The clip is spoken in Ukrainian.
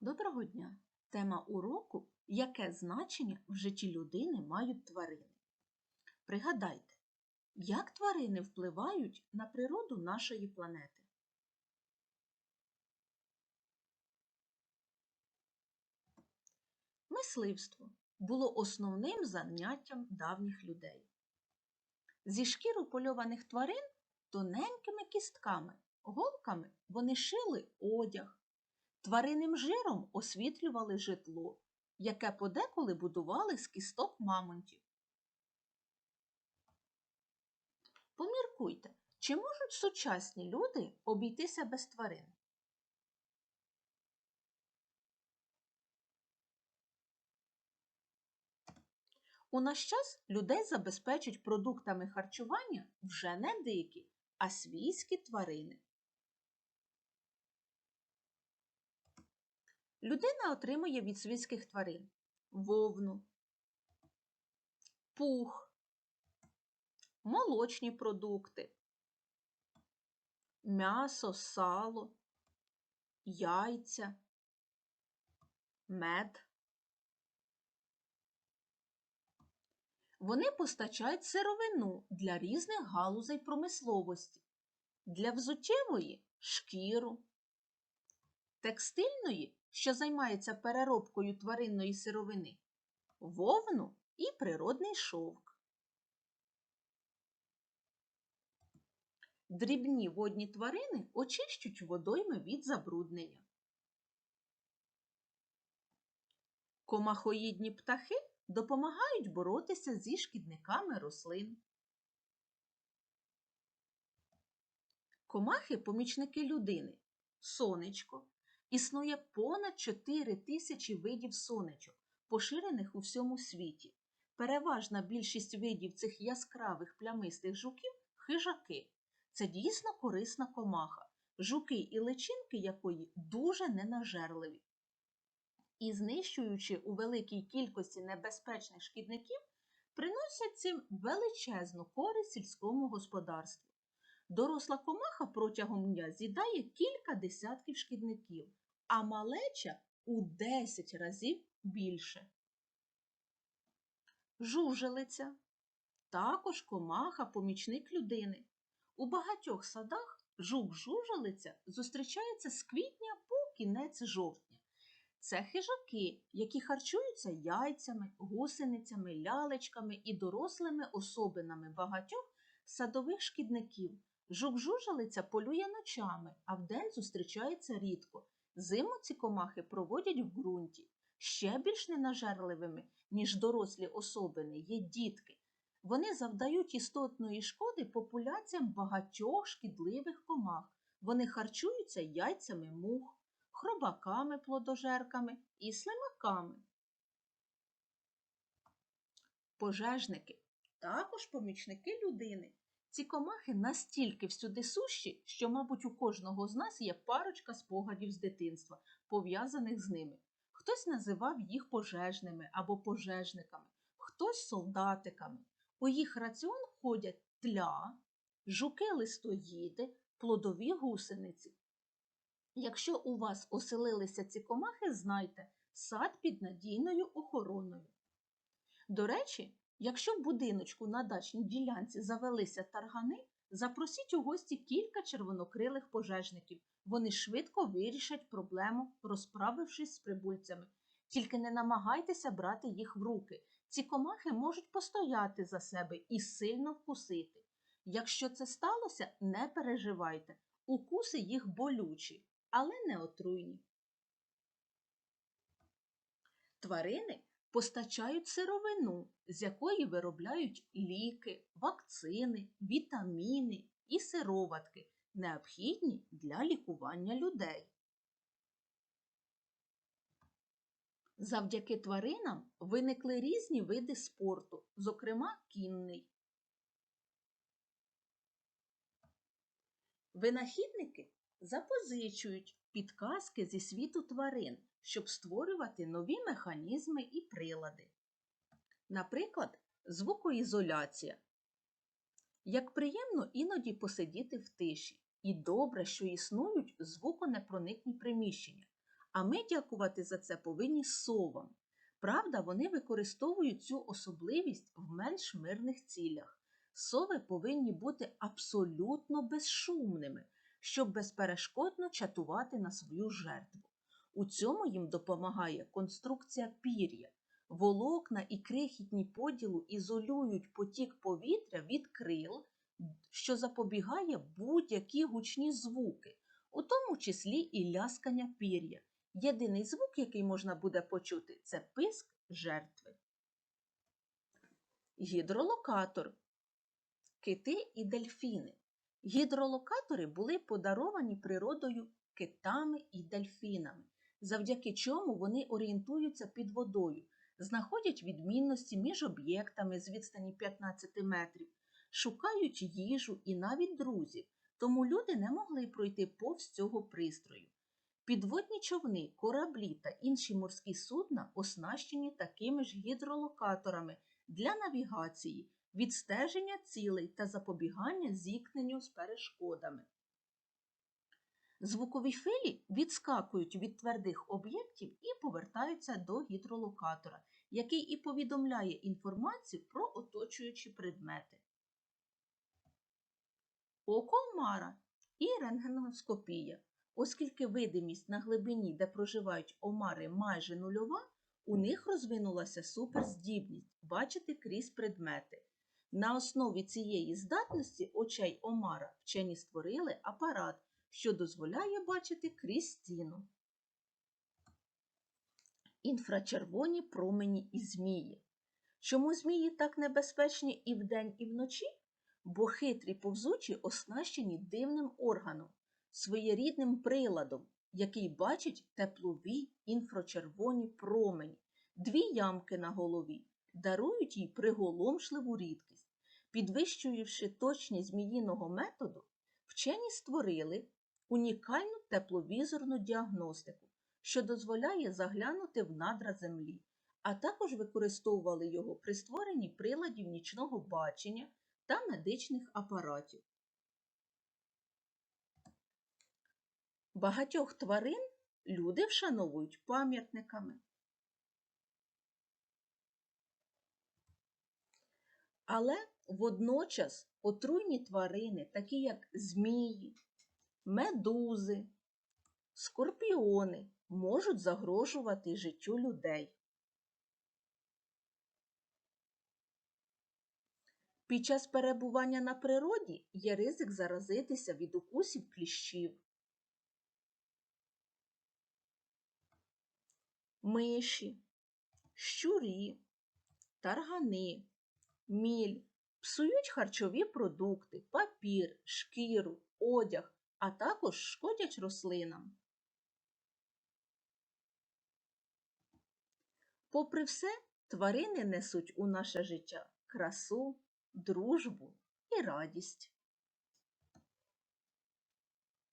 Доброго дня! Тема уроку Яке значення в житті людини мають тварини? Пригадайте, як тварини впливають на природу нашої планети? Мисливство було основним заняттям давніх людей. Зі шкір упольованих тварин тоненькими кістками, голками вони шили одяг, Тваринним жиром освітлювали житло, яке подеколи будували з кісток мамонтів. Поміркуйте, чи можуть сучасні люди обійтися без тварин? У наш час людей забезпечують продуктами харчування вже не дикі, а свійські тварини. Людина отримує від свійських тварин вовну, пух, молочні продукти, м'ясо, сало, яйця, мед. Вони постачають сировину для різних галузей промисловості, для взуттєвої шкіру, текстильної що займається переробкою тваринної сировини, вовну і природний шовк. Дрібні водні тварини очищують водойми від забруднення. Комахоїдні птахи допомагають боротися зі шкідниками рослин. Комахи помічники людини сонечко, Існує понад 4 тисячі видів сонечок, поширених у всьому світі. Переважна більшість видів цих яскравих плямистих жуків хижаки. Це дійсно корисна комаха, жуки і личинки якої дуже ненажерливі. І знищуючи у великій кількості небезпечних шкідників, приносять цим величезну користь сільському господарству. Доросла комаха протягом дня з'їдає кілька десятків шкідників, а малеча у 10 разів більше. Жужелиця також комаха помічник людини. У багатьох садах жук-жужелиця зустрічається з квітня по кінець жовтня. Це хижаки, які харчуються яйцями, гусеницями, лялечками і дорослими особинами багатьох садових шкідників. Жук-жужелиця полює ночами, а вдень зустрічається рідко. Зиму ці комахи проводять в ґрунті. Ще більш ненажерливими, ніж дорослі особини, є дітки. Вони завдають істотної шкоди популяціям багатьох шкідливих комах. Вони харчуються яйцями мух, хробаками плодожерками і слимаками. Пожежники також помічники людини. Ці комахи настільки всюди сущі, що, мабуть, у кожного з нас є парочка спогадів з дитинства, пов'язаних з ними. Хтось називав їх пожежними або пожежниками, хтось солдатиками. У їх раціон входять тля, жуки-листоїди, плодові гусениці. Якщо у вас оселилися ці комахи, знайте сад під надійною охороною. До речі, Якщо в будиночку на дачній ділянці завелися таргани, запросіть у гості кілька червонокрилих пожежників. Вони швидко вирішать проблему, розправившись з прибульцями. Тільки не намагайтеся брати їх в руки. Ці комахи можуть постояти за себе і сильно вкусити. Якщо це сталося, не переживайте. Укуси їх болючі, але не отруйні. Тварини постачають сировину, з якої виробляють ліки, вакцини, вітаміни і сироватки, необхідні для лікування людей. Завдяки тваринам виникли різні види спорту, зокрема кінний. Винахідники запозичують підказки зі світу тварин, щоб створювати нові механізми і прилади. Наприклад, звукоізоляція. Як приємно іноді посидіти в тиші, і добре, що існують звуконепроникні приміщення, А ми дякувати за це повинні совам. Правда, вони використовують цю особливість в менш мирних цілях. Сови повинні бути абсолютно безшумними, щоб безперешкодно чатувати на свою жертву. У цьому їм допомагає конструкція пір'я. Волокна і крихітні поділу ізолюють потік повітря від крил, що запобігає будь-які гучні звуки, у тому числі і ляскання пір'я. Єдиний звук, який можна буде почути, це писк жертви. Гідролокатор. Кити і дельфіни. Гідролокатори були подаровані природою китами і дельфінами, завдяки чому вони орієнтуються під водою, знаходять відмінності між об'єктами з відстані 15 метрів, шукають їжу і навіть друзів, тому люди не могли пройти повз цього пристрою. Підводні човни, кораблі та інші морські судна оснащені такими ж гідролокаторами для навігації, відстеження цілей та запобігання зіткненню з перешкодами. Звукові хвилі відскакують від твердих об'єктів і повертаються до гідролокатора, який і повідомляє інформацію про оточуючі предмети. Око омара і рентгеноскопія. Оскільки видимість на глибині, де проживають омари, майже нульова, у них розвинулася суперздібність бачити крізь предмети. На основі цієї здатності очей омара вчені створили апарат, що дозволяє бачити крізь стіну. Інфрачервоні промені і змії. Чому змії так небезпечні і вдень, і вночі? Бо хитрі повзучі оснащені дивним органом, своєрідним приладом, який бачить теплові інфрачервоні промені, дві ямки на голові, дарують їй приголомшливу рідкість. Підвищуючи точність зміїного методу, вчені створили унікальну тепловізорну діагностику, що дозволяє заглянути в надра землі, а також використовували його при створенні приладів нічного бачення та медичних апаратів. Багатьох тварин люди вшановують пам'ятниками. Але водночас отруйні тварини, такі як змії, медузи, скорпіони, можуть загрожувати життю людей. Під час перебування на природі є ризик заразитися від укусів кліщів. Миші, щурі, таргани, міль псують харчові продукти, папір, шкіру, одяг, а також шкодять рослинам. Попри все, тварини несуть у наше життя красу, дружбу і радість.